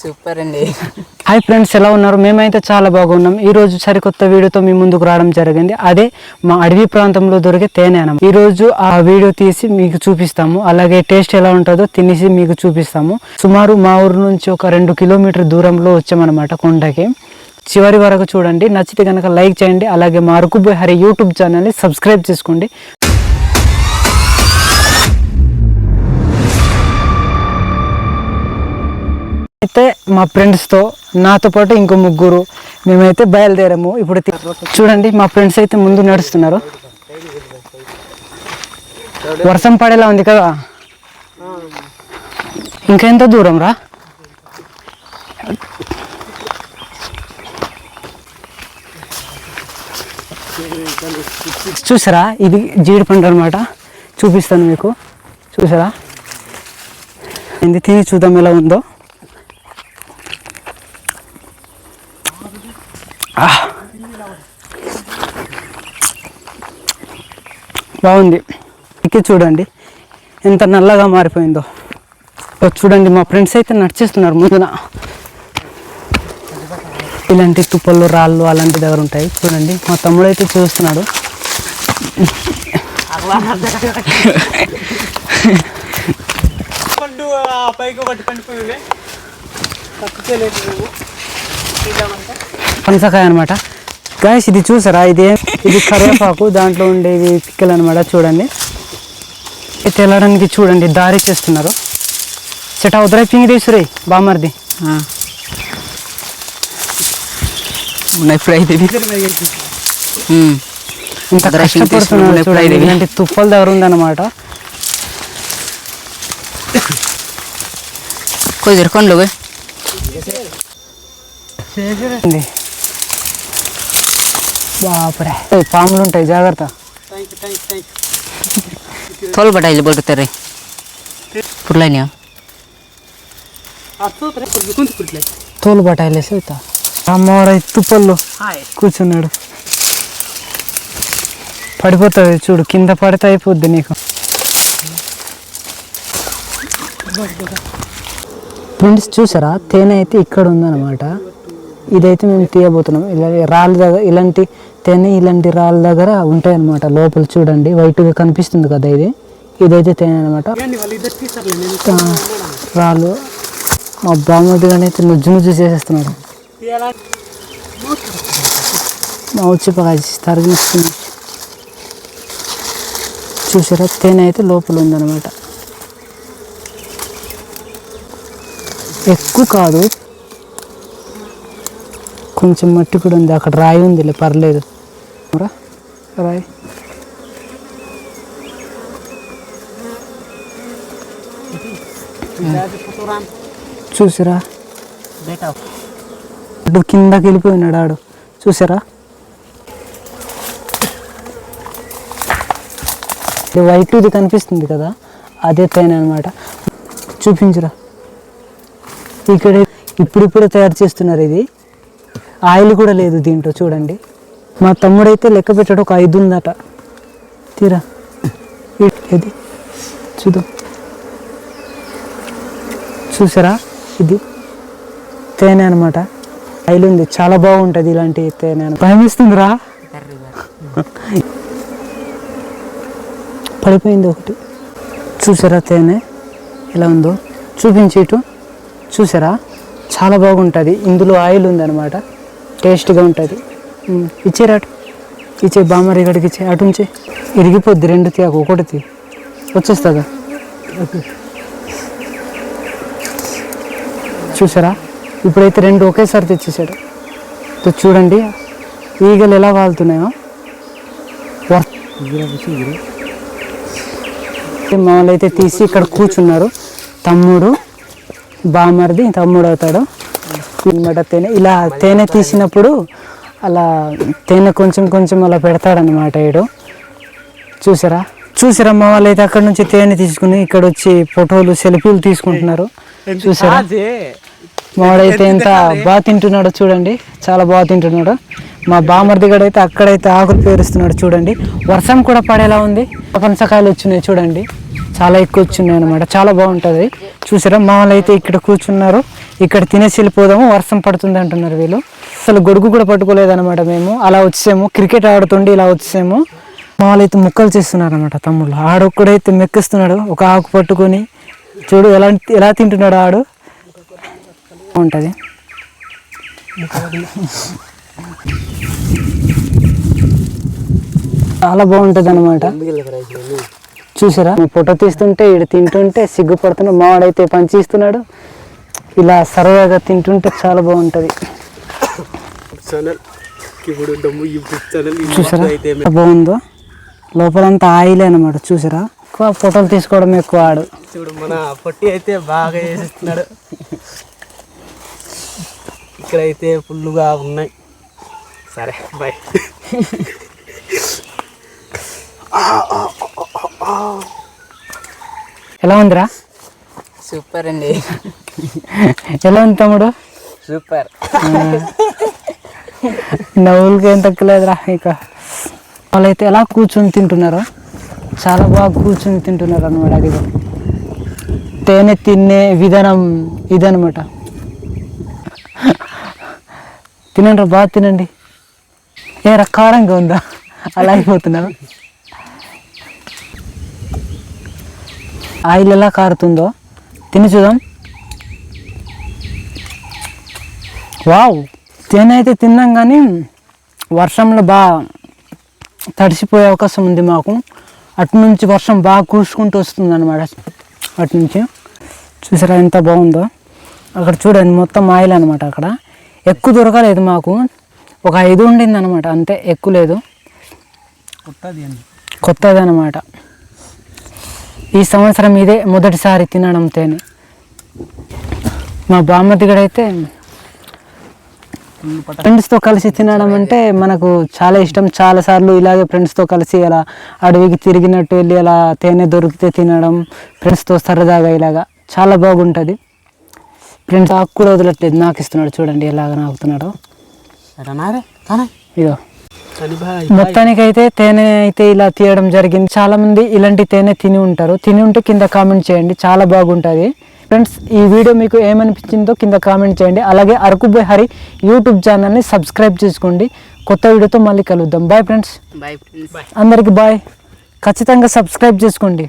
Super అండి. Hi friends ఎలా ఉన్నారు? మేమైతే చాలా బాగున్నాం. ఈ రోజు సరికొత్త వీడియోతో మీ ముందుకు రావడం జరిగింది. అదే మా అడవి ప్రాంతంలో దొరికే తేనె అన్నమాట ఈ రోజు ఆ వీడియో తీసి మీకు చూపిస్తాము. అలాగే టేస్ట్ ఎలా ఉంటుందో తినేసి మీకు చూపిస్తాము. సుమారు మా ఊరు నుంచి ఒక రెండు కిలోమీటర్ దూరంలో వచ్చామన్నమాట కొండకి. చివరి వరకు చూడండి. నచ్చితే కనుక లైక్ చేయండి. అలాగే మా అరకుబోయ్ హరి యూట్యూబ్ ఛానల్ని సబ్స్క్రైబ్ చేసుకోండి. అయితే మా ఫ్రెండ్స్తో నాతో పాటు ఇంకో ముగ్గురు మేమైతే బయలుదేరాము. ఇప్పుడు చూడండి మా ఫ్రెండ్స్ అయితే ముందు నడుస్తున్నారు. వర్షం పడేలా ఉంది కదా? ఇంకెంత దూరం రా? చూసారా? ఇది జీడి పండు అనమాట చూపిస్తాను మీకు. చూసారా? ఇది తిని చూద్దాం ఎలా ఉందో. బాగుంది. ఇక చూడండి. ఎంత నల్లగా మారిపోయిందో. చూడండి మా ఫ్రెండ్స్ అయితే నడిచేస్తున్నారు ముందున. ఇలాంటి తుప్పలు రాళ్ళు అలాంటి దగ్గర ఉంటాయి. చూడండి మా తమ్ముడు అయితే చూస్తున్నాడు. పైకి ఒకటి పండిపోయి పనసకాయ అనమాట గాయస్ ఇది చూసారా? ఇది ఇది కరివేపాకు దాంట్లో ఉండేవి పిక్కలు అనమాట చూడండి తెల్లడానికి చూడండి దారి చేస్తున్నారు. చెట ఉదరాయి పింగి తీసురే బామర్ది ఇంత ఇలాంటి తుప్పల దగ్గర ఉందన్నమాట. కొంచెం కొండలు బాపురే. పాములు ఉంటాయి జాగ్రత్త. తోలు బట్ట ఇల్లు బొరుకుతారు పుట్లైనా తోలు బట్టాయిలు వేసేత అమ్మవారు తుప్పల్లో కూర్చున్నాడు. పడిపోతుంది చూడు కింద పడితే అయిపోద్ది నీకు. ఫ్రెండ్స్ చూసారా? తేనె అయితే ఇక్కడ ఉందన్నమాట. ఇదైతే మేము తీయబోతున్నాం. ఇలా రాళ్ళు ఇలాంటి తేనె ఇలాంటి రాళ్ళ దగ్గర ఉంటాయన్నమాట. లోపల చూడండి. వైట్గా కనిపిస్తుంది కదా ఇది. ఇదైతే తేనె అనమాట రాళ్ళు. మా బామ్మది కానీ అయితే నుజ్జు నుజ్జు చేసేస్తున్నాడు మా వచ్చి తరిగిస్తుంది చూసారా? తేనె అయితే లోపల ఉందన్నమాట. ఎక్కువ కాదు. కొంచెం మట్టి కూడా ఉంది. అక్కడ రాయి ఉందిలే పర్లేదు. రాయి. చూసారా? ఇప్పుడు కిందకి వెళ్ళిపోయినాడు ఆడు. చూసారా? వైట్ ఇది కనిపిస్తుంది కదా అదే తేనె అనమాట చూపించురా. ఇక్కడ ఇప్పుడిప్పుడు తయారు చేస్తున్నారు ఇది. ఆయిల్ కూడా లేదు దీంట్లో చూడండి. మా తమ్ముడైతే లెక్క పెట్టాడు ఒక ఐదు ఉందట. తీరా. ఇది చూద్దాం. చూసారా? ఇది తేనె అనమాట ఆయిల్ ఉంది చాలా బాగుంటుంది ఇలాంటి తేనె అని భయమిస్తుందిరా పడిపోయింది ఒకటి. చూసారా తేనె? ఎలా ఉందో? చూపించేటు చూసారా? చాలా బాగుంటుంది. ఇందులో ఆయిల్ ఉందన్నమాట. టేస్ట్గా ఉంటుంది. ఉమ్, ఇచ్చేరా ఇచ్చే బామ్మరి ఇక్కడికి ఇచ్చే అటు ఉంచే ఇరిగిపోద్ది రెండు తీయకు ఒకటి తీ. వచ్చేస్తుందా? చూసారా? ఇప్పుడైతే రెండు ఒకేసారి తెచ్చేసాడు. చూడండి. ఈగలు ఎలా వాళ్తున్నాయో. మామూలు అయితే తీసి ఇక్కడ కూర్చున్నారు. తమ్ముడు బామర్ది తమ్ముడు అవుతాడు. అనమాట తేనె ఇలా తేనె తీసినప్పుడు అలా తేనె కొంచెం కొంచెం అలా పెడతాడనమాట ఈడు చూసారా? చూసారా మా వాళ్ళు అయితే అక్కడ నుంచి తేనె తీసుకుని ఇక్కడ వచ్చి ఫోటోలు సెల్ఫీలు తీసుకుంటున్నారు. చూసారా? మావాడైతే ఎంత బాగా తింటున్నాడో చూడండి. చాలా బాగా తింటున్నాడు. మా బామర్ది గడ అయితే అక్కడైతే ఆకులు పేరుస్తున్నాడు చూడండి. వర్షం కూడా పడేలా ఉంది. పనసకాయలు వచ్చినాయి చూడండి. చాలా ఎక్కువ వచ్చినాయి అనమాట చాలా బాగుంటుంది. చూసారా మా అయితే ఇక్కడ కూర్చున్నారు. ఇక్కడ తినేసి వెళ్ళిపోదాము వర్షం పడుతుంది అంటున్నారు వీళ్ళు. అసలు గొడుగు కూడా పట్టుకోలేదనమాట మేము. అలా వచ్చాము క్రికెట్ ఆడుతుండి ఇలా వచ్చాము మా అయితే ముక్కలు చేస్తున్నారు అనమాట తమ్ముళ్ళు. ఆడు ఒక్కడైతే మెక్కిస్తున్నాడు ఒక ఆకు పట్టుకొని. చూడు ఎలా ఎలా తింటున్నాడు ఆడు. ఉంటుంది చాలా బాగుంటుంది అనమాట చూసారా? ఫోటో తీస్తుంటే ఈడు తింటుంటే సిగ్గుపడుతున్నా మావాడైతే పంచి ఇస్తున్నాడు ఇలా సరదాగా తింటుంటే చాలా బాగుంటుంది. చూసారా? బాగుందో? లోపలంతా ఆయిలే అనమాట చూసారా? ఎక్కువ ఫోటోలు తీసుకోవడం ఎక్కువ ఆడు. చూడు మన పొట్టి అయితే బాగా వేసిస్తున్నాడు ఇక్కడైతే ఫుల్గా ఉన్నాయి. సరే బాయ్ ఎలా ఉందిరా? సూపర్ అండి. ఎలా ఉంది తమ్ముడు? సూపర్. నవ్వులకి ఏం తక్కువలేదురా ఇక. వాళ్ళైతే ఎలా కూర్చొని తింటున్నారో చాలా బాగా కూర్చొని తింటున్నారు అనమాట అది తేనె తినే విధానం ఇదనమాట తినండి బాగా తినండి. ఏ రకారంగా ఉందా? అలా అయిపోతున్నారు. ఆయిల్ ఎలా కారుతుందో? తిని చూద్దాం. వావ్! తేనె అయితే తిన్నాం కానీ వర్షంలో బాగా తడిసిపోయే అవకాశం ఉంది మాకు. అటు నుంచి వర్షం బాగా కూసుకుంటూ వస్తుంది అనమాట అటు నుంచి. చూసారా ఎంత బాగుందో? అక్కడ చూడండి మొత్తం ఆయిల్ అనమాట అక్కడ. ఎక్కువ దొరకలేదు మాకు. ఒక ఐదు ఉండింది అనమాట అంతే. ఎక్కువ లేదు. కొత్తది కొత్తది అనమాట ఈ సంవత్సరం ఇదే మొదటిసారి తినడం తేనె. మా బామ్మతి అయితే ఫ్రెండ్స్తో కలిసి తినడం అంటే మనకు చాలా ఇష్టం. చాలా సార్లు ఇలాగే ఫ్రెండ్స్తో కలిసి అలా అడవికి తిరిగినట్టు వెళ్ళి అలా తేనె దొరికితే తినడం ఫ్రెండ్స్తో సరదాగా ఇలాగా చాలా బాగుంటుంది. ఫ్రెండ్స్ ఆకు కూడా వదలట్లేదు నాకు ఇస్తున్నాడు చూడండి ఎలాగ నాకుతున్నాడు. ఇదో మొత్తానికైతే తేనె అయితే ఇలా తీయడం జరిగింది. చాలా మంది ఇలాంటి తేనె తిని ఉంటారు. తిని ఉంటే కింద కామెంట్ చేయండి. చాలా బాగుంటుంది. ఫ్రెండ్స్ ఈ వీడియో మీకు ఏమనిపించిందో కింద కామెంట్ చేయండి. అలాగే అరకు హరి యూట్యూబ్ ఛానల్ని సబ్స్క్రైబ్ చేసుకోండి. కొత్త వీడియోతో మళ్ళీ కలుద్దాం. బాయ్ ఫ్రెండ్స్ బాయ్ ఫ్రెండ్స్ అందరికీ బాయ్ ఖచ్చితంగా సబ్స్క్రైబ్ చేసుకోండి.